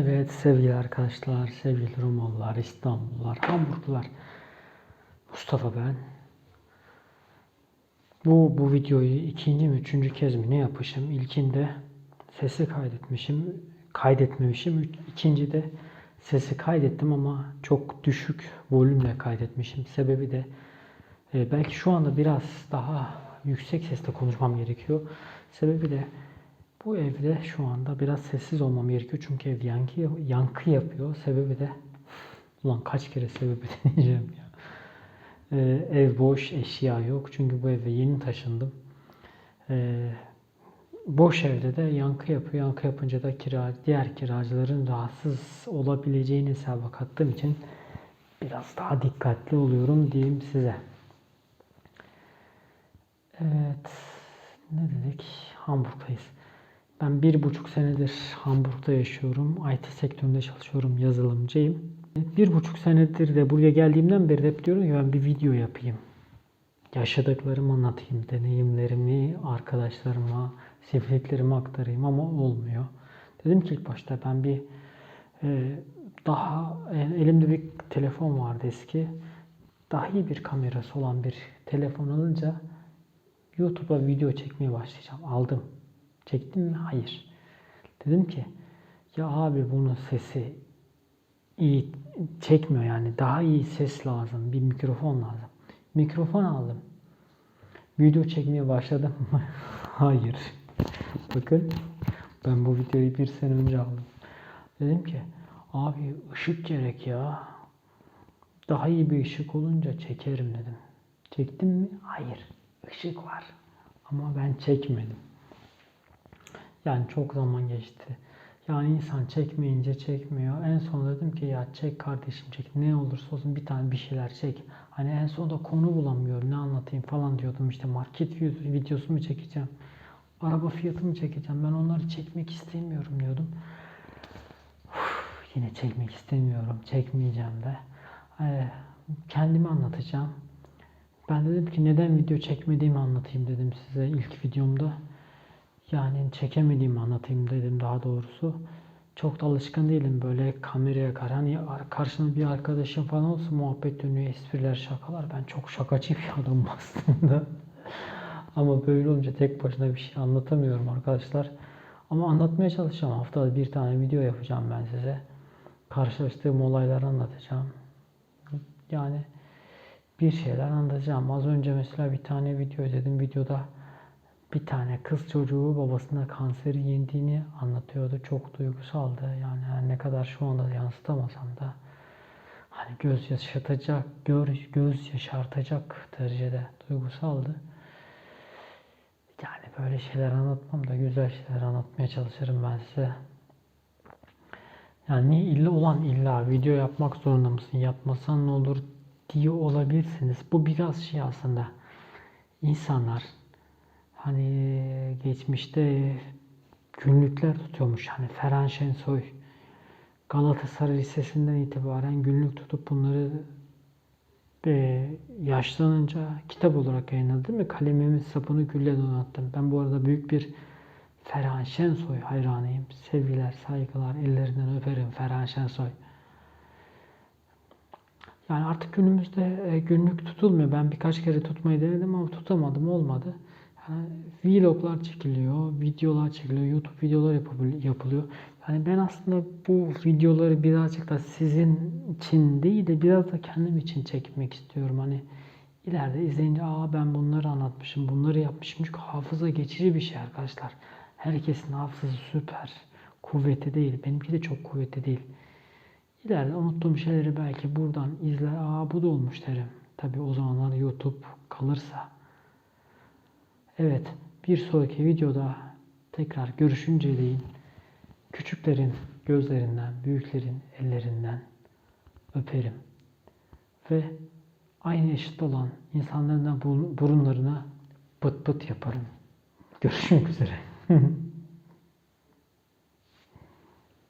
Evet sevgili arkadaşlar, sevgili Romalılar, İstanbullular, Hamburglular. Mustafa ben. Bu, bu videoyu ikinci mi üçüncü kez mi ne yapmışım? İlkinde sesi kaydetmişim, kaydetmemişim. Ü- İkincide sesi kaydettim ama çok düşük volümle kaydetmişim. Sebebi de e, belki şu anda biraz daha yüksek sesle konuşmam gerekiyor. Sebebi de bu evde şu anda biraz sessiz olmam gerekiyor çünkü ev yankı, yankı yapıyor. Sebebi de ulan kaç kere sebebi diyeceğim ya. Ee, ev boş, eşya yok. Çünkü bu eve yeni taşındım. Ee, boş evde de yankı yapıyor. Yankı yapınca da kira, diğer kiracıların rahatsız olabileceğini hesaba kattığım için biraz daha dikkatli oluyorum diyeyim size. Evet. Ne dedik? Hamburg'dayız. Ben bir buçuk senedir Hamburg'da yaşıyorum. IT sektöründe çalışıyorum. Yazılımcıyım. Bir buçuk senedir de buraya geldiğimden beri hep diyorum ki ben bir video yapayım. Yaşadıklarımı anlatayım. Deneyimlerimi arkadaşlarıma, sevdiklerimi aktarayım ama olmuyor. Dedim ki ilk başta ben bir e, daha yani elimde bir telefon vardı eski. Daha iyi bir kamerası olan bir telefon alınca YouTube'a video çekmeye başlayacağım. Aldım. Çektim mi? Hayır. Dedim ki ya abi bunun sesi iyi çekmiyor yani. Daha iyi ses lazım. Bir mikrofon lazım. Mikrofon aldım. Video çekmeye başladım mı? Hayır. Bakın ben bu videoyu bir sene önce aldım. Dedim ki abi ışık gerek ya. Daha iyi bir ışık olunca çekerim dedim. Çektim mi? Hayır. Işık var. Ama ben çekmedim. Yani çok zaman geçti. Yani insan çekmeyince çekmiyor. En son dedim ki ya çek kardeşim çek. Ne olursa olsun bir tane bir şeyler çek. Hani en sonunda konu bulamıyorum. Ne anlatayım falan diyordum. İşte market videosu mu çekeceğim? Araba fiyatı mı çekeceğim? Ben onları çekmek istemiyorum diyordum. Uf, yine çekmek istemiyorum. Çekmeyeceğim de. Ee, kendimi anlatacağım. Ben dedim ki neden video çekmediğimi anlatayım dedim size ilk videomda. Yani çekemediğimi anlatayım dedim daha doğrusu. Çok da alışkın değilim böyle kameraya karşı. Hani ar- karşımda bir arkadaşım falan olsa muhabbet dönüyor, espriler, şakalar. Ben çok şakacı bir adamım aslında. Ama böyle olunca tek başına bir şey anlatamıyorum arkadaşlar. Ama anlatmaya çalışacağım. Haftada bir tane video yapacağım ben size. Karşılaştığım olayları anlatacağım. Yani bir şeyler anlatacağım. Az önce mesela bir tane video izledim. Videoda bir tane kız çocuğu babasına kanseri yendiğini anlatıyordu. Çok duygusaldı. Yani her ne kadar şu anda yansıtamasam da hani göz yaşatacak, gör, göz yaşartacak derecede duygusaldı. Yani böyle şeyler anlatmam da güzel şeyler anlatmaya çalışırım ben size. Yani illa olan illa video yapmak zorunda mısın? Yapmasan ne olur diye olabilirsiniz. Bu biraz şey aslında. İnsanlar hani geçmişte günlükler tutuyormuş. Hani Ferhan Şensoy Galatasaray Lisesi'nden itibaren günlük tutup bunları e, yaşlanınca kitap olarak yayınladı değil mi? Kalemimin sapını gülle donattım. Ben bu arada büyük bir Ferhan Şensoy hayranıyım. Sevgiler, saygılar, ellerinden öperim Ferhan Şensoy. Yani artık günümüzde e, günlük tutulmuyor. Ben birkaç kere tutmayı denedim ama tutamadım, olmadı. Yani vloglar çekiliyor, videolar çekiliyor, YouTube videolar yapılıyor. Yani ben aslında bu videoları birazcık da sizin için değil de biraz da kendim için çekmek istiyorum. Hani ileride izleyince aa ben bunları anlatmışım, bunları yapmışım. Çünkü hafıza geçici bir şey arkadaşlar. Herkesin hafızası süper, kuvvetli değil. Benimki de çok kuvvetli değil. İleride unuttuğum şeyleri belki buradan izler, aa bu da olmuş derim. Tabi o zamanlar YouTube kalırsa. Evet, bir sonraki videoda tekrar görüşünce deyin. Küçüklerin gözlerinden, büyüklerin ellerinden öperim. Ve aynı eşit olan insanların da burunlarına pıt pıt yaparım. Görüşmek üzere.